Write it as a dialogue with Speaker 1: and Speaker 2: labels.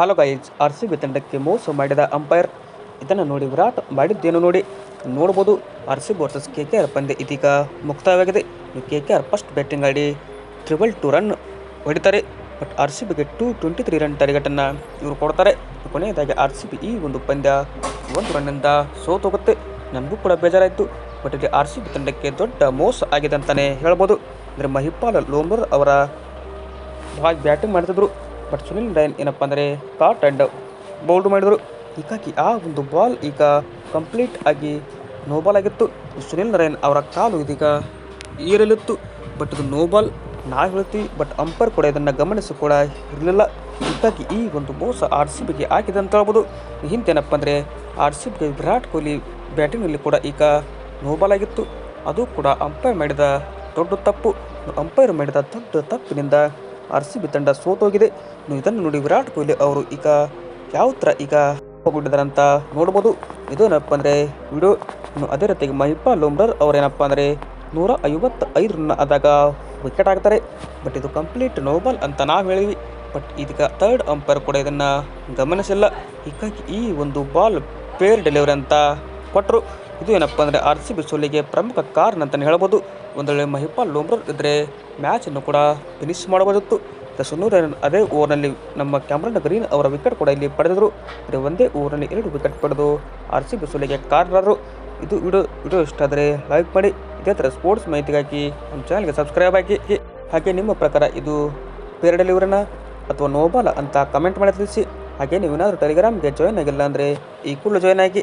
Speaker 1: Hello guys R C B ತಂಡಕ್ಕೆ ಮೋಸ ಮಾಡಿದ ಅಂಪೈರ್ ಇದನ್ನು ನೋಡಿ ವಿರಾಟ್ ಮಾಡಿದ್ದೇನು ನೋಡಿ? ನೋಡ್ಬೋದು R C B versus K K R ಪಂದ್ಯ ಇದೀಗ ಮುಕ್ತಾಯವಾಗಿದೆ. K K R first batting ಆಡಿ ಟ್ರಿಬಲ್ ಟು ರನ್ ಹೊಡಿತಾರೆ. ಬಟ್ ಆರ್ ಸಿ ಬಿಗೆ ಟೂ ಟ್ವೆಂಟಿ ತ್ರೀ ರನ್ ಟಾರ್ಗೆಟನ್ನು ಇವರು ಕೊಡ್ತಾರೆ. ಕೊನೆಯದಾಗಿ ಆರ್ ಸಿ ಬಿ ಈ ಒಂದು ಪಂದ್ಯ ಒಂದು ರನ್ನಿಂದ ಸೋತೋಗುತ್ತೆ. ನನಗೂ ಕೂಡ ಬೇಜಾರಾಯಿತು. ಬಟ್ ಇಲ್ಲಿ ಆರ್ ಸಿ ಬಿ ತಂಡಕ್ಕೆ ದೊಡ್ಡ ಮೋಸ ಆಗಿದೆ ಅಂತಲೇ ಹೇಳ್ಬೋದು. ಅಂದರೆ ಮಹಿಪಾಲ್ ಲೋಮರ್ ಅವರ ಭಾಳ ಬ್ಯಾಟಿಂಗ್ ಮಾಡ್ತಿದ್ರು. ಬಟ್ ಸುನಿಲ್ ಡೈನ್ ಏನಪ್ಪ ಅಂದರೆ ಕಾಟ್ ಆ್ಯಂಡ್ ಬೌಲ್ಡ್ ಮಾಡಿದರು. ಹೀಗಾಗಿ ಆ ಒಂದು ಬಾಲ್ ಈಗ ಕಂಪ್ಲೀಟ್ ಆಗಿ ನೋ ಬಾಲ್ ಆಗಿತ್ತು. ಸುನಿಲ್ ನರೇನ್ ಅವರ ಕಾಲು ಇದೀಗ ಏರಲಿತ್ತು ಬಟ್ ಇದು ನೋ ಬಾಲ್ ನಾವು ಹೇಳ್ತೀವಿ ಬಟ್ ಅಂಪೈರ್ ಕೂಡ ಇದನ್ನು ಗಮನಿಸಿ ಕೂಡ ಇರಲಿಲ್ಲ. ಹೀಗಾಗಿ ಈ ಒಂದು ಮೋಸ ಆರ್ ಸಿ ಬಿಗೆ ಆಗಿದೆ ಅಂತ ಹೇಳ್ಬೋದು. ಹಿಂದೇನಪ್ಪ ಅಂದರೆ ಆರ್ ಸಿ ಬಿಗೆ ವಿರಾಟ್ ಕೊಹ್ಲಿ ಬ್ಯಾಟಿಂಗ್ನಲ್ಲಿ ಕೂಡ ಈಗ ನೋ ಬಾಲ್ ಆಗಿತ್ತು. ಅದು ಕೂಡ ಅಂಪೈರ್ ಮಾಡಿದ ದೊಡ್ಡ ತಪ್ಪು. ಅಂಪೈರ್ ಮಾಡಿದ ದೊಡ್ಡ ತಪ್ಪಿನಿಂದ ಆರ್ ಸಿ ಬಿ ತಂಡ ಸೋತೋಗಿದೆ ಇದನ್ನು ನೋಡಿ ವಿರಾಟ್ ಕೊಹ್ಲಿ ಅವರು ಈಗ ಯಾವ ಥರ ಈಗ ಹೋಗ್ಬಿಟ್ಟಿದ್ದಾರೆ ಅಂತ ನೋಡ್ಬೋದು ಇದೇನಪ್ಪ ಅಂದರೆ ವಿಡಿಯೋ ಅದೇ ರೀತಿಯಾಗಿ ಮಹಿಪಾ ಲೋಮ್ರರ್ ಅವರೇನಪ್ಪ ಅಂದರೆ ನೂರ ಐವತ್ತೈದು ರನ್ ಆದಾಗ ವಿಕೆಟ್ ಆಗ್ತಾರೆ ಬಟ್ ಇದು ಕಂಪ್ಲೀಟ್ ನೋಬಲ್ ಅಂತ ನಾವು ಹೇಳಿದ್ವಿ. ಬಟ್ ಇದೀಗ ಥರ್ಡ್ ಅಂಪೈರ್ ಕೂಡ ಇದನ್ನು ಗಮನಿಸಿಲ್ಲ. ಹೀಗಾಗಿ ಈ ಒಂದು ಬಾಲ್ ಪೇರ್ ಡೆಲಿವರಿ ಅಂತ ಕೊಟ್ಟರು ಇದು ಏನಪ್ಪ ಅಂದರೆ ಆರ್ ಸಿ ಬಿ ಸೋಲಿಗೆ ಪ್ರಮುಖ ಕಾರಣ ಅಂತಲೇ ಹೇಳ್ಬೋದು. ಒಂದು ವೇಳೆ ಮಹಿಪಾಲ್ ಲೋಮ್ರರ್ ಇದ್ದರೆ ಮ್ಯಾಚನ್ನು ಕೂಡ ಫಿನಿಶ್ ಮಾಡಬಹುದಿತ್ತು. ಸುನೂರ ಅದೇ ಓವರ್ನಲ್ಲಿ ನಮ್ಮ ಕ್ಯಾಮ್ರನ್ ಗ್ರೀನ್ ಅವರ ವಿಕೆಟ್ ಕೂಡ ಇಲ್ಲಿ ಪಡೆದರು ಆದರೆ ಒಂದೇ ಓವರ್ನಲ್ಲಿ ಎರಡು ವಿಕೆಟ್ ಪಡೆದು ಆರ್ ಸಿ ಬಿ ಸೋಲಿಗೆ ಕಾರಣರು ಇದು ವಿಡಿಯೋ ವಿಡಿಯೋ ಇಷ್ಟ ಆದರೆ ಲೈಕ್ ಮಾಡಿ. ಇದೇ ಥರ ಸ್ಪೋರ್ಟ್ಸ್ ಮಾಹಿತಿಗಾಗಿ ನಮ್ಮ ಚಾನಲ್ಗೆ ಸಬ್ಸ್ಕ್ರೈಬ್ ಆಗಿ ಹಾಗೆ ನಿಮ್ಮ ಪ್ರಕಾರ ಇದು ಪೇರ್ ಡೆಲಿವರಿನ ಅಥವಾ ನೋಬಾಲ ಅಂತ ಕಮೆಂಟ್ ಮಾಡಿ ತಿಳಿಸಿ. ಹಾಗೆ ನೀವು ಏನಾದರೂ ಟೆಲಿಗ್ರಾಮ್ಗೆ ಜಾಯ್ನ್ ಆಗಿಲ್ಲ ಅಂದರೆ ಈ ಕೂಡಲೇ ಜಾಯ್ನ್ ಆಗಿ